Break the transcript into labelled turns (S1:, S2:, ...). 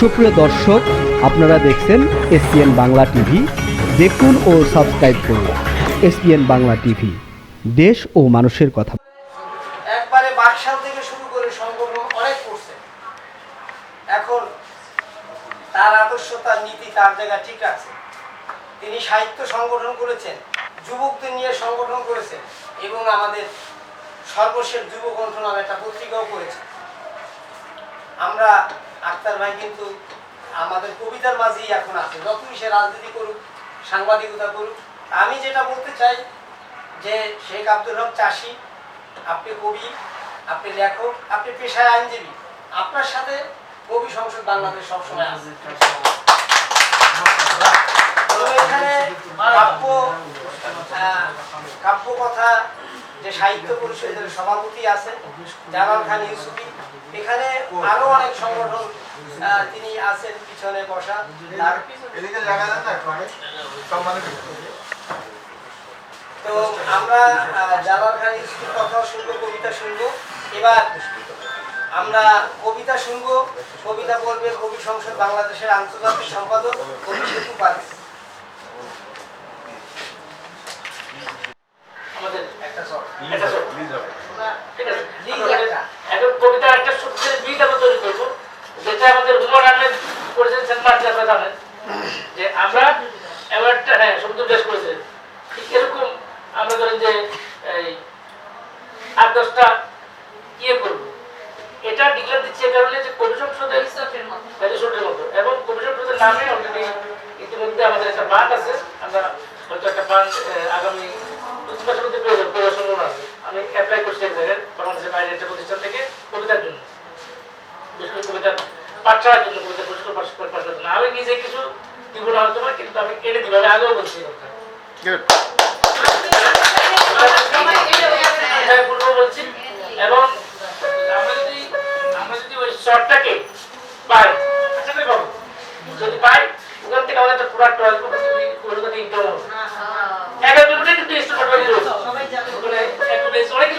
S1: সুপ্রিয় দর্শক, আপনারা দেখছেন এসপিএন বাংলা টিভি। দেখুন ও সাবস্ক্রাইব করুন এসপিএন বাংলা টিভি। দেশ ও মানুষের কথা।
S2: একবারে বাকশাল থেকে শুরু করে সংগঠন অনেক করছে। এখন তার আদর্শ, তার নীতি, তার জায়গা ঠিক আছে। তিনি সাহিত্য সংগঠন করেছেন, যুবকদের নিয়ে সংগঠন করেছেন এবং আমাদের সর্বশেষ যুবকণ্ঠ নামে একটা পত্রিকাও করেছেন। আমরা আক্তার ভাই কিন্তু আমাদের কবিতার মাঝেই এখন আছে। যতই সে রাজনীতি করুক, সাংবাদিকতা করুক, আমি যেটা বলতে চাই যে শেখ আব্দুল হক চাষি, আপনি কবি, আপনি লেখক, আপনি পেশায় আইনজীবী, আপনার সাথে কবি সংসদ বাংলাদেশ সবসময় আছে। কাব্য কথা যে সাহিত্য পরিষদের সভাপতি আছে জালাল খান ইউসুফি। এখানে আরও অনেক সংগঠন তিনি আছেন পিছনে বসা। তো আমরা জালাল খান ইউসুফির কথা শুনব কবিতা শুনব। এবার আমরা কবিতা শুনব। কবিতা বলবে কবি সংসদ বাংলাদেশের আন্তর্জাতিক সম্পাদক কবি সেতু পারে
S3: আমাদের
S2: একটা শট
S3: একটা শট।
S4: প্লিজ হবে
S3: ঠিক আছে
S2: জি,
S3: আমরা
S2: একটা।
S3: এখন কবিতা একটা সত্যের বীজ আমরা তৈরি করব। যেটা আমাদের হুমায়ুন আহমেদ করেছেন সেন্ট আপনারা জানেন যে আমরা এমন একটা হ্যাঁ সমুদ্র দেশ করেছিলেন। ঠিক এরকম আমরা ধরেন যে এই আট দশটা ইয়ে করব। এটা ডিক্লেয়ার দিচ্ছে কারণে যে কবি সংসদের রিসোর্টের মতো। এবং কবি সংসদের নামে অলরেডি ইতিমধ্যে আমাদের একটা বাঁধ আছে। আমরা হয়তো একটা বাঁধ আগামী আমি অ্যাপ্লাই করছি এক বাইরে প্রতিষ্ঠান থেকে কবিতার জন্য বিশেষ করে কবিতার জন্য কবিতা পুরস্কার পাশ করে পাঠার জন্য আমি কিছু দিব না না, কিন্তু আমি এনে দিব আগেও বলছি বলছি এবং আমরা যদি আমরা যদি ওই শর্টটাকে পাই আসলে পাবো যদি পাই ওখান থেকে আমাদের একটা পুরা টয়েলভ অনেকে